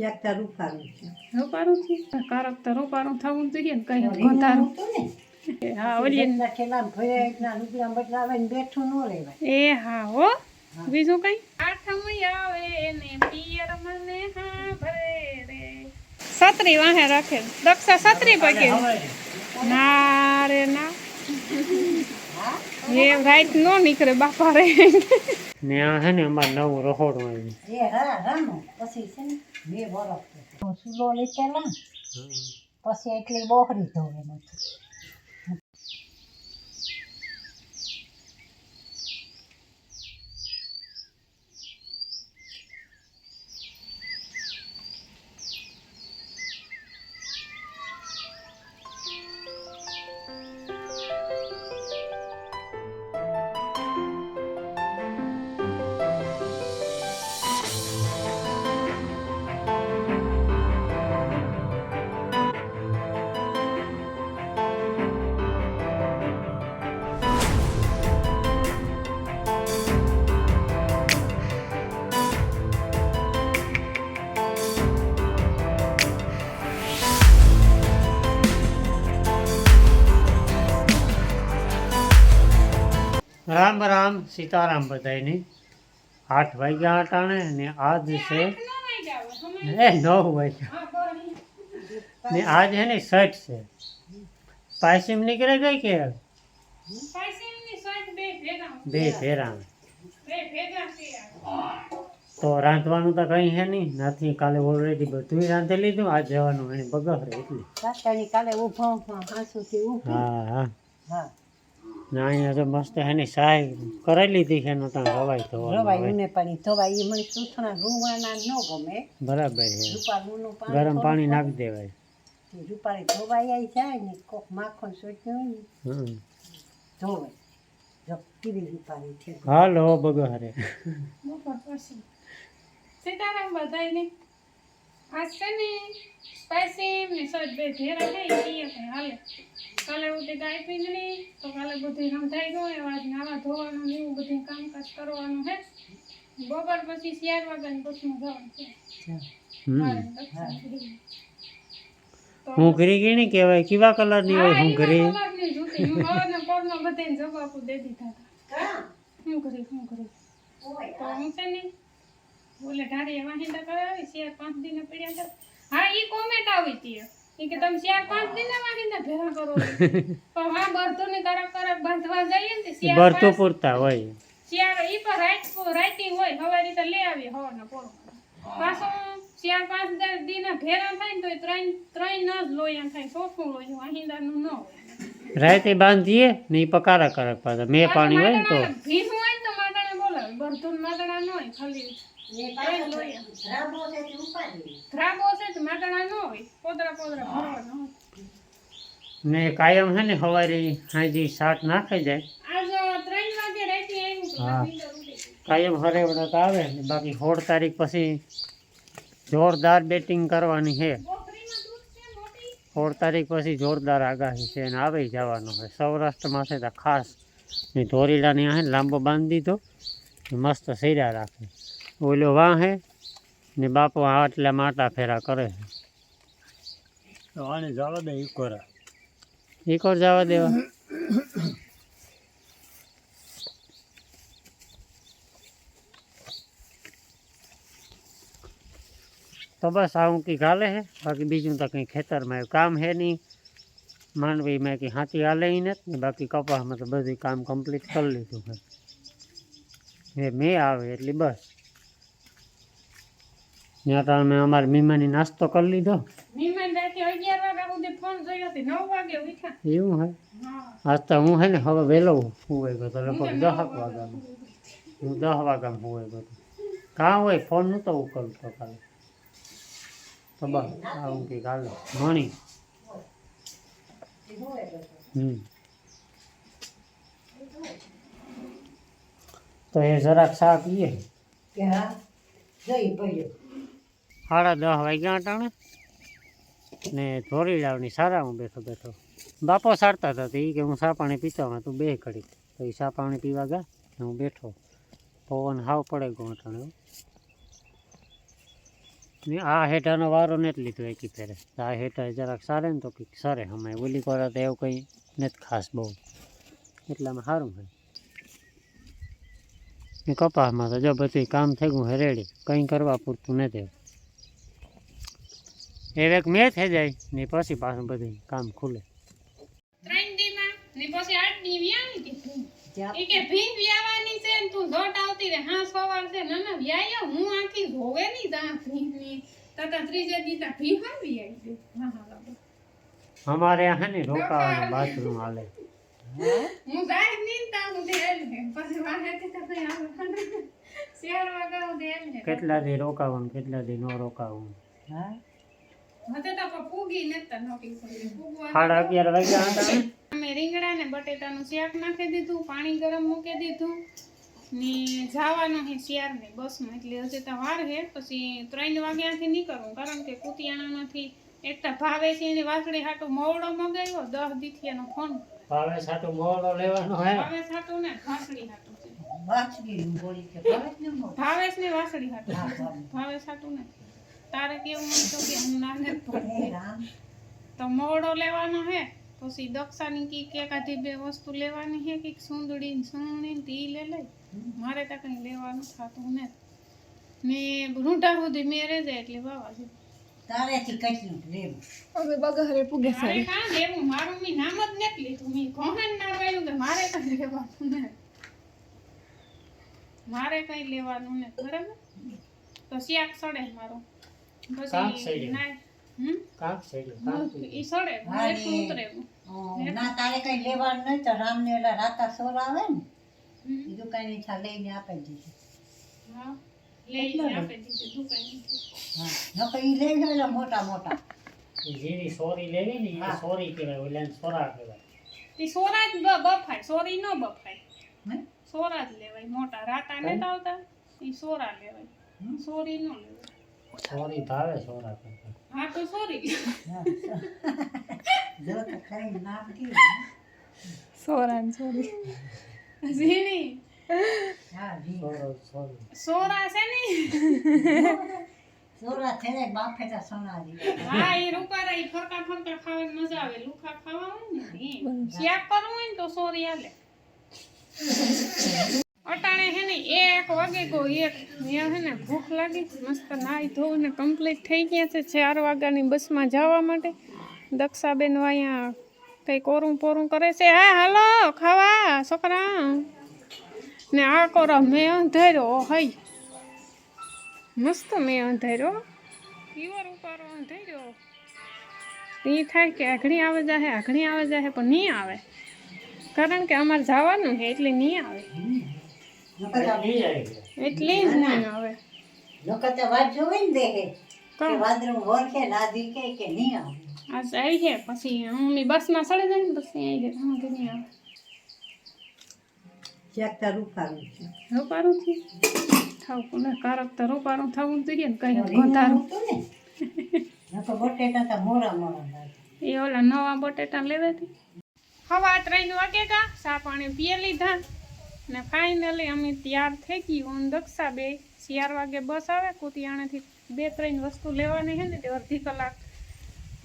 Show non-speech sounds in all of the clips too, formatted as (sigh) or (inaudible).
ચેકતા રૂપારું છે. રૂપારું છે? કારક તો રૂપારું થવું જોઈએ ને કઈ ગોતારું હા ઓલી જેટલા ખેલા રૂપિયા બદલાવે ને બેઠું ન રહેવાય. એ હા હો. બીજું કઈ? આઠમ આવે ને પિયર મને હા ભરે રે. છત્રી વાહે રાખે. દક્ષા સત્રી પગે. ના રે ના. એ રાઈટ નો નીકળે બાપા રે. ને આ છે ને અમારે નવું રહોડું આવ્યું એ હા રામો પછી છે ને બે વરસ સુલો લીધેલા પછી એટલી બોહરી ધોવે નથી. રામ રામ સીતારામ બધાયની આઠ વાગ્યા અટાણે ને આજ છે એ નવ વાગ્યા. ને આજ હે ને સઠ છે. પાયસીમ નીકળે ગઈ કે? બે ફેરા તો રાંધવાનું તો કંઈ છે નહીં. નથી કાલે ઓલરેડી બધું રાંધી લીધું. આજ જવાનું એને બગડે એટલે. કાલે ઊભા ઊભા. હા હા. હા. અહીંયા તો મસ્ત એની સહાય કરાવી લીધી છે નતા ત્યાં તો રવાય મને પાણી ધોવાય એ મને સૂથણા ગુવાના ન ગમે. બરાબર છે. ગરમ પાણી નાખી દેવાય. તે રૂપાળી ધોવાઈ આવી જાય ને કોક માખણ સોચ્યું ને હમ. ધોવાય જો કેવી રૂપાળી છે. હાલો બગહરે બપોર સીતારામ બધાયને આજ છે ને સ્પાઈસી ને સજ બે ઘેરા થઈ પીએ કઈ હાલે. કાલે ઉઠી ગાય પીંજણી તો કાલે બધું થઈ ગયું એવા આજ નાવા ધોવાનું ને એવું બધું કામકાજ કરવાનું હે બપોર પછી ચાર વાગ્યા પછી જવાનું છે. હું. ઘરી ગીણી કહેવાય? કેવા કલરની હોય હું ઘરી. હું હવારના પોરમાં બધાને જવાબો દે દીધા હતા. હું. કરી હું કરી તો હું છે ને બોલે ઢાળીએ વાહિંદા કરાવી ચાર પાંચ દિને પડ્યા કરે હા ઈ કોમેન્ટ આવી હતી. ઈ કે તમે ચાર પાંચ દિને વાહિંદા ભેરા કરો (laughs) પણ હા બરતો ને કરક કરક બાંધવા જઈએ ને તે બરતો પૂરતા હોય. ચાર ઈ પર રાઈટ રાઈટી હોય. હવે રીતે લઈ આવીએ ને પોરો પાછો ચાર પાંચ દિને ભેરા થાય ને તો ત્રણ ત્રણ ન જ લોયા થાય ચોથું લોયું વાહિંદાનું ન હોય. રાતે બાંધીએ ને પકારા કરક પાછા. મેં પાણી હોય ને તો. ભીનું હોય ને તો માટાણા બોલાવે બરધું ને હોય. ખાલી ધ્રાબો છે તો માટાણા ન હોય પોદરા પોદરા ભરવાના હોય. ને કાયમ છે ને સવારે હાજી શાક નાખાઈ જાય. આજ ત્રણ વાગે આવ્યું. કાયમ હરે વડત આવે ને બાકી સોળ તારીખ પછી જોરદાર બેટિંગ કરવાની છે. સોળ તારીખ પછી જોરદાર આગાહી છે અને આવે જવાનું છે. સૌરાષ્ટ્રમાં છે તો ખાસ ને ધોરીડાની આ લાંબો બાંધી દીધો. મસ્ત સૈરા રાખે ઓલો વાહે ને બાપો આટલા માટા ફેરા કરે છે આને જવા દે ઇકોરા એક વાર જવા દેવા તો બસ આવું કંઈક હાલે છે બાકી બીજું તો કંઈ ખેતરમાં એવું કામ છે નહીં માંડવી મેં કંઈ હાથી હાલે ઈ નથી ને બાકી કપાસમાં તો બધું કામ કમ્પ્લીટ કરી લીધું છે એ મેં આવે એટલે બસ. ત્યાં તો અમે અમારે મીમાની નાસ્તો કરી લીધો. એવું હે? આજ તો હું હે ને હવે વહેલો હોય ગયો તો લગભગ દસ વાગ્યામાં હું દસ વાગ્યામાં હોય ગયો તો. કાં હોય? ફોન નહોતો ઉકલતો કાલે. તો બસ આવું કંઈક હાલે મણી હમ. તો એ જરાક ચા પીએ સાડા દસ વાગ્યા અટાણે ને ધોરી લાવની સારામાં બેઠો બેઠો. બાપો સારતા હતા એ કે હું સા પાણી પીતો તું બે કરી તો એ સા પાણી પીવા ગયા ને હું બેઠો. પવન હાવ પડે. ને આ હેઠાનો વારો નથી લીધો એકી ફેરે આ હેઠા જરાક સારે ને તો કંઈક સારે. અમે ઓલી કોરા તો એવું કંઈ નથી ખાસ બહુ. એટલામાં સારું હોય. ને કપાસમાં તો જો બધું કામ થઈ ગયું રેડી કંઈ કરવા પૂરતું નથી. એ એક મેં થઈ જાય ને પછી પાછું બધું કામ ખુલે. ત્રણ દીમાં ને પછી આઠ દી વ્યાની કીધું કે ભીંગ વ્યાવાની છે ને તું જોટ આવતી રે હા સવાર છે. ના ના વ્યાયો હું આખી રોવે ની તા ભીંગની તતા ત્રીજે દી તા ભીંગ આવી આવી હા હા અમારે ને રોકાવાનું. બાથરૂમ હાલે. હું જાય ની તા હું દેલ ને પછી વાગે તે તો કઈ આવે શેર વાગા દેલ ને કેટલા દી રોકાવાનું કેટલા દી ન રોકાવું? હા? મતે તો પૂગી નતા નોકી સાડા અગિયાર વાગ્યા હતા અમે રીંગણા ને બટેટાનું શાક નાખી દીધું પાણી ગરમ મૂકી દીધું. ને જવાનું છે શિયાર ને બસમાં. એટલે હજી તો વાર છે. પછી ત્રણ વાગ્યાથી નીકળવું કારણ કે કુતિયાણામાંથી એકતા ભાવે છે એની વાસળી હાટું મોવડો મગાવ્યો દસ દીથિયાનો ફોન. ભાવે સાટું મોડો લેવાનો હે. ને હાટું છે. કે ભાવે ભાવેશ ને વાસળી હાટું ભાવે. ભાવેશ. ને તારે કેવું તો કે હું તો લેવાનો હે પછી દક્ષાની કી કે બે વસ્તુ લેવાની હે કે સુંદડી ને સુંદડી ને તી લે લઈ. મારે તો કઈ લેવાનું થતું ને ને રૂંઢા સુધી મેરે જાય એટલે વાવા છે તારેથી કેટલું લેવું. મારે કા લેવું? મારું મી નામ જ નત લીધું. મી કોહન ના પાડ્યું કે મારે કઈ લેવાનું ને? મારે કઈ લેવાનું ને બરાબર? તો શિયાક સડે મારું. સડે. કાંક ઈ સડે. ઉતરે ના તારે કઈ લેવાનું નહીં તો રામને ઓલા રાતા સોર આવે ને બીજું કઈ દુકાને છા લઈને આપી દીધું. હા. લઈ મોટા મોટા. જેની સોરી લેવી ને એ સોરી કહેવાય ઓલા સોરા કહેવાય. તે સોરા જ બફાય સોરી ન બફાય? સોરા જ લેવાય મોટા રાતા ને આવતા એ સોરા લેવાય. હમ? સોરી ન લેવાય. સોરી ભાવે સોરા હા તો સોરી. જો તો ખાઈ નામ કેવું સોરા સોરી. ઝીણી. હા જી સોરો સોરી સોરા છે ને સોરા થઈને બાફેટા સોનારી હા એ રૂપારા ઈ ફરકા ફરકા ખાવાની મજા આવે લુખા ખાવા હોય ને ઈ. શાક કરવું હોય ને તો સોરી હાલે અટાણે હે ને એક વાગે ગો એક ત્યાં હે ને ભૂખ લાગી મસ્ત નાઈ ધોઈને ને કમ્પ્લીટ થઈ ગયા છે ચાર વાગ્યાની બસમાં જવા માટે. દક્ષાબેન અહીંયા કંઈ કોરું પોરું કરે છે. હા હાલો ખાવા છોકરા. ને આ કોરો મેં અંધાર્યો હઈ. મસ્ત મેં અંધાર્યો પ્યોર ઉપારો અંધાર્યો એ થાય કે આઘણી આવે જાહે આઘણી આવે જાહે પણ નહીં આવે. કારણ કે અમારે જવાનું છે એટલે નહીં આવે. એટલે જ નહીં આવે. નકર તો વાત જોવે ને દેખે કે કોણ? વાદળું વરખે નાદી કે કે નહીં આવે. આ આવી છે પછી મમ્મી બસમાં સડે જાય ને પછી આવી જાય નહીં આવે. ચેકતા રૂપારું છે. રૂપારું છે? થાવ કારક તો રૂપારું થવું જોઈએ ને કઈ ગોતારું હતું બટેટા તો મોરા મોરા એ ઓલા નવા બટેટા લેવાથી હવા ત્રણ વાગે ચા પાણી પીએ લીધા. ને ફાઇનલી અમે તૈયાર થઈ ગઈ ઓન દક્ષા બે. ચાર વાગે બસ આવે કુતિયાણાથી બે ત્રણ વસ્તુ લેવાની છે ને તે અડધી કલાક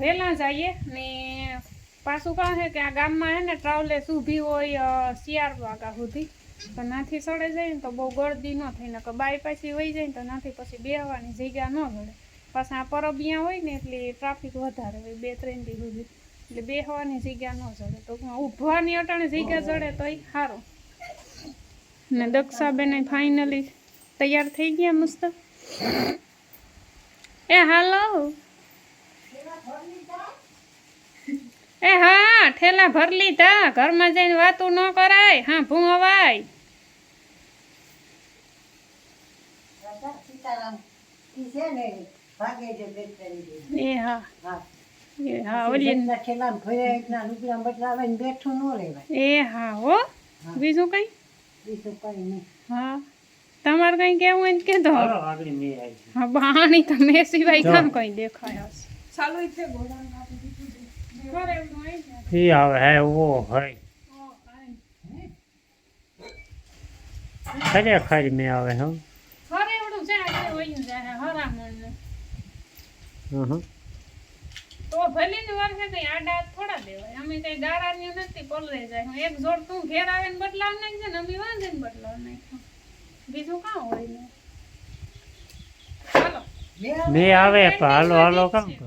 વહેલા જઈએ. ને પાછું કહે કે આ ગામમાં હે ને ટ્રાવેલેસ ઊભી હોય ચાર વાગ્યા સુધી. તો નાથી સડે જાય ને તો બહુ ગળદી ન થાય, નકર બાય પાછી વહી જાય ને તો નાથી પછી બેહવાની જગ્યા ન જડે પાછા આ પરબ અહીંયા હોય ને એટલે ટ્રાફિક વધારે હોય, બે ત્રણ દી સુધી. એટલે બેહવાની જગ્યા ન જડે તો ઊભવાની અટાણે જગ્યા જડે તો એ સારું ને દક્ષાબેન ફાઇનલી તૈયાર થઈ ગયા મસ્ત. એ હાલો. એ હા ઠેલા ભર લીધા. ઘરમાં જઈને વાતું ન કરાય. હા ભૂ દી. એ હા. હા. એ હા ઓલી જેટલા ભર્યા રૂપિયા બદલાવે બેઠું ન લેવાય એ હા હો. બીજું કઈ? બીજું કઈ નહીં. હા. તમારે કઈ કેવું હોય મેં આવી હા બાણી તમે સિવાય કામ કઈ દેખાય. એ આવે હે ઓ હય ખરેખર મેં આવે હો. તો ભલે ને વર્ષે કઈ આડા હાથ થોડા દેવાય. અમે કઈ દારાની નથી પલરે જાય. હું એક જોડ તું ઘેર આવે ને બદલાવ નાખજે ને અમે વાંધે ને બદલાવ નાખ્યો બીજું કાં હોય ને હાલો. મેં આવે. હાલો હાલો કામ કરો.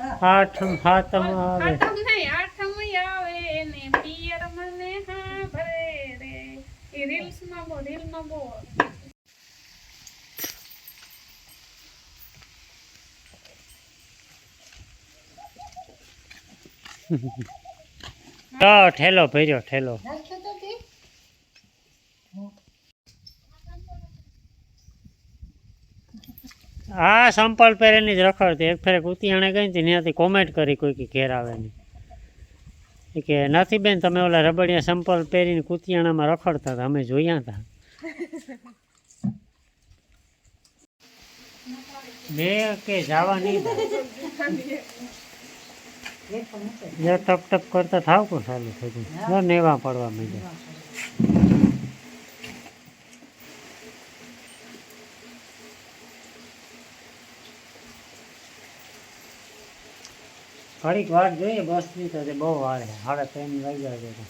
આઠમ હાતમ આવે. આઠમ નહીં આઠમ આવે ને પિયર મને હા ભરે રે. એ રીલ્સમાં બહુ રીલમાં તો ઠેલો ભર્યો ઠેલો. આ સંપલ પહેરેની જ રખડતી એક ફેરે કુતિયાણે ગઈ હતી ત્યાંથી કોમેન્ટ કરી કોઈ કે ઘેર આવે નહીં. કે નથી બેન તમે ઓલા રબડિયા સંપલ પહેરીને કુતિયાણામાં રખડતા હતા. અમે જોયા હતા મેં કે જવા નહીં ટપ (laughs) ટપ કરતા થાવ કો સારું થઈ ગયું નેવા પડવા માંડ્યા. ઘડીક વાર જોઈએ બસની તો બહુ વાર છે સાડા ત્રણ વાગ્યા છે તો.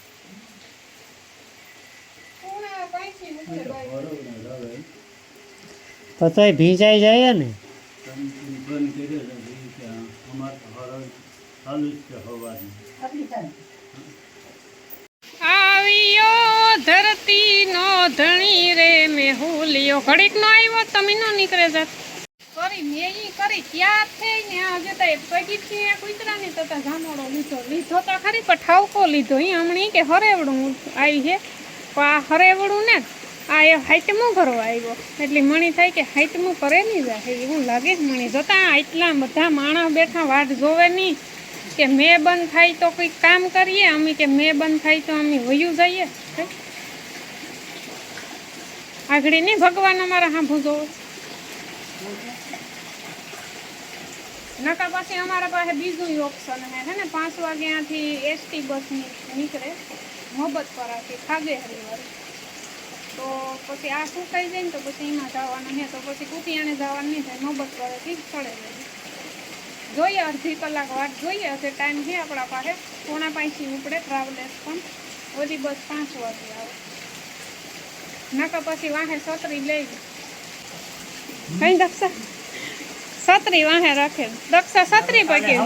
તો ભીંજાઈ જાય ને? આવ્યો ધરતી નો ધણી રે મેહુલિયો ઘડીક નો આવ્યો તમે નો નીકળે જાત. કરી મેં ઈ કરી ત્યાર થઈ ને આ જતા પગી કુતરા ને તતા જામોડો લીધો લીધો તો ખરી, પણ ઠાવકો લીધો. ઈ હમણી કે હરેવડું આવી છે પણ આ હરેવડું ને આ એ હાઇટમું કરવા આવ્યો. એટલે મણી થાય કે હાઇટમું કરે નહીં જાય એવું લાગે મણી. જોતા એટલા બધા માણસ બેઠા વાટ જોવે નહીં કે મેં બંધ થાય તો કંઈક કામ કરીએ, અમે કે મેં બંધ થાય તો અમે વયું જઈએ. આગળ નહીં ભગવાન અમારા હાંભું જોવે નકા પછી અમારા પાસે બીજું ઓપ્શન છે. ને, પાંચ વાગ્યાથી એસટી બસ નીકળે. મોહબત પરાથી ખાગે હરિવાર તો પછી આ સુકાઈ જાય ને, તો પછી એમાં જવાનું નહીં તો પછી કુતિયાણે જવાનું નહીં થાય. મોહબ્બત પરાથી ચડે જાય જોઈએ અડધી કલાક વાટ જોઈએ. હશે ટાઈમ છે આપણા પાસે. પોણા પાંચથી ઉપડે ટ્રાવેલર્સ પણ. ઓલી બસ પાંચ વાગે આવે. નકા પછી વાહે છત્રી લઈ. કઈ દક્ષા છત્રી વાહે રાખે. દક્ષા છત્રી પકી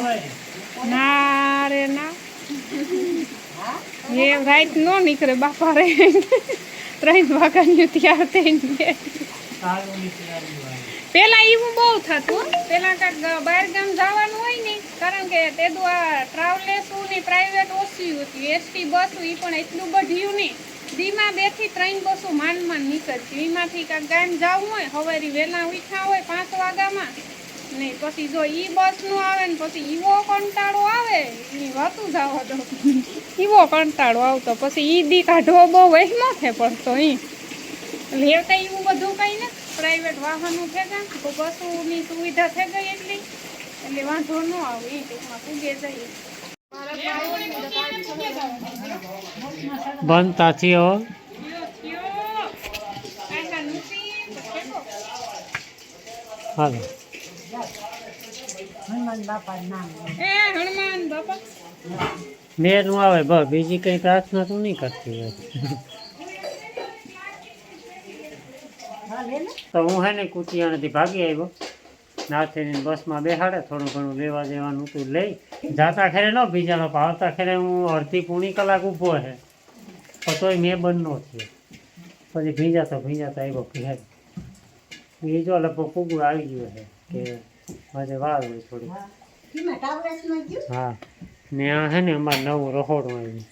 ના રે ના. એ રાઈટ નો નીકળે બાપા રે ત્રણ વાગ્યાની તૈયાર થઈને પેલા એવું બહુ થતું પેલા કાંક બહાર ગામ જવાનું હોય ને, કારણ કે તે આ ટ્રાવેલ્સું ને પ્રાઇવેટ ઓછી હતી, એસટી બસ એ પણ એટલું બધું નહીં ધીમા બેથી ત્રણ બસો માંડ માંડ નીકળતી. એમાંથી કાંક ગામ જવું હોય સવારે વહેલા ઉઠ્યા હોય પાંચ વાગ્યામાં ને પછી જો ઈ બસનું આવે ને પછી ઈવો કંટાળો આવે એની વાતું જાવ દો. ઈવો કંટાળો આવતો પછી ઈ દી કાઢવો બહુ વહેમો છે પડતો ઈ. એટલે એવું બધું કઈ ને પ્રાઇવેટ વાહનો છે તો બસોની સુવિધા થઈ ગઈ એટલી. એટલે વાંધો ન આવે એ ટૂંકમાં પૂગે જઈએ. થયો. હાલો. હનુમાન બાપા નામ લે. એ હનુમાન બાપા. મેં નું આવે બસ. બીજી કઈ પ્રાર્થના તું નહીં કરતી હોય. હા લે ને. તો હું હે ને કુતિયાણાથી ભાગી આવ્યો. નાથેની બસમાં બેહાડે થોડું ઘણું લેવા દેવાનું તું લઈ. જાતા ખેરે ન બીજાનો આવતા ખેરે હું અડધી પૂણી કલાક ઊભો છે તો તોય મેં બંધ ન થયો. પછી ભીંજાતો ભીંજાતો આવ્યો ઘેર એ જો લગભગ કુકડું આવી ગયો છે કે મારે વાર હોય થોડી હા. ને આ હે ને અમારે નવું રહોડું આવ્યું.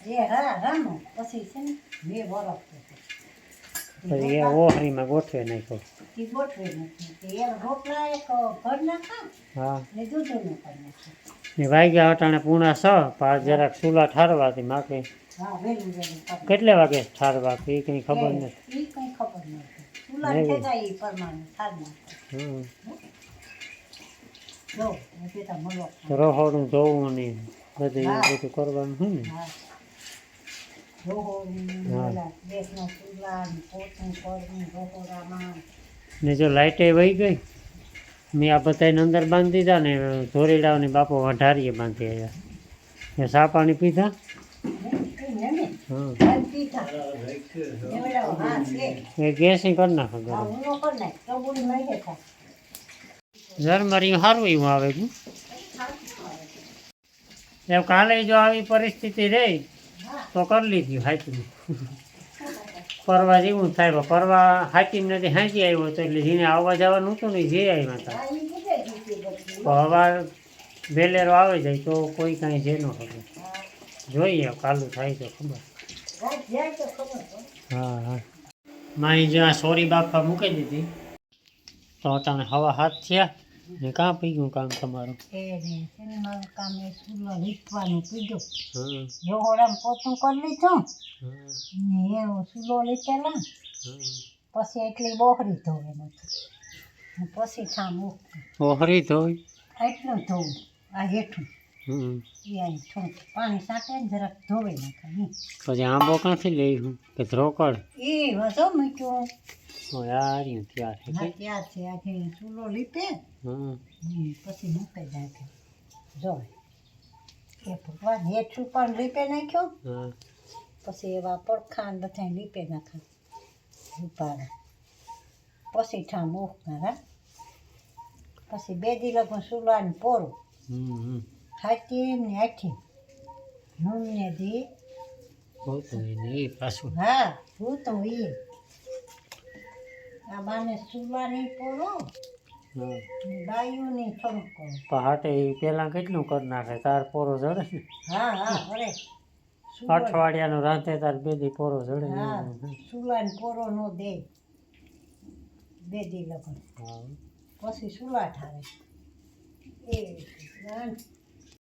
પછી એ ઓહરીમાં ગોઠવે નાખ્યો. હા. ને વાગ્યા અટાણે પૂણા છ પાછ જરાક ચૂલા ઠારવાથી માકે કેટલે વાગે ઠારવા એ કંઈ ખબર નથી. એ કંઈ ખબર નથી. રહોડું જોવું ને બધું બધું કરવાનું હોય ને ને જો લાઇટે વહી ગઈ મેં આ બધાને અંદર બાંધી દીધા ને ધોરીડાઓને બાપો વઢારીએ બાંધી આવ્યા એ સા પાણી પીધા? એ ગેસી કરી નાખો નહીં ઝરમરી સારું એવું આવે છે. એમ કાલે જો આવી પરિસ્થિતિ રહી, તો કરી લીધી હાચી પરવા જેવું થાય પરવા હાચી નથી હાંચી આવ્યો હતો એટલે જેને આવવા જવાનું હતું ને જે આવ્યા હતા. તો હવા વેલેરો આવે જાય, તો કોઈ કાંઈ જે ન ખબર જોઈએ કાલું થાય તો ખબર. તો હા હા. મારી જ્યાં સોરી બાપા મૂકી દીધી, તો તમે હવા હાથ થયા. ને કાં પી ગયું કામ તમારું? કામ એ સુલો લીપવાનું પોતું કરી લીધું. ને એ સુલો લીધેલા. પછી એટલી બોહરી ધોવે નથી પછી ઉઠતું ઓહરી ધોઈ? એટલું ધોવું આ હેઠું. હમ. એ પાણી સાંટે જરાક ધોવે નાખે પછી આંબો ક્યાંથી લઈ હું કે ધ્રોકડ? એ વસો મૂક્યું. યાર ત્યાર છે કે? છે. આજે ચૂલો લીપે પછી મૂકી નાખે. જો એ ભગવાન હેઠું પણ લીપે નાખ્યો. પછી એવા પડખાન બધા લીપે નાખ્યા. ઉપાડે. પછી ઠામ ઉખનાર પછી બે દી લગન સુલાને પોરું. હમ હમ. હાથી ને આઠી નૂન ને દી. બહુ તો એ પાછું. હા હું તો આ બાને સુવા પોરો પડો. પોરો પહાટે એ પેલા કેટલું કરી નાખે તાર પોરો જડે ને? હા હા અરે અઠવાડિયાનો રાંધે તાર બેદી પોરો જડે ને હા એવું. પોરો નો દે. બેદી લગન. પછી સુલા ઠારે એ રીતે.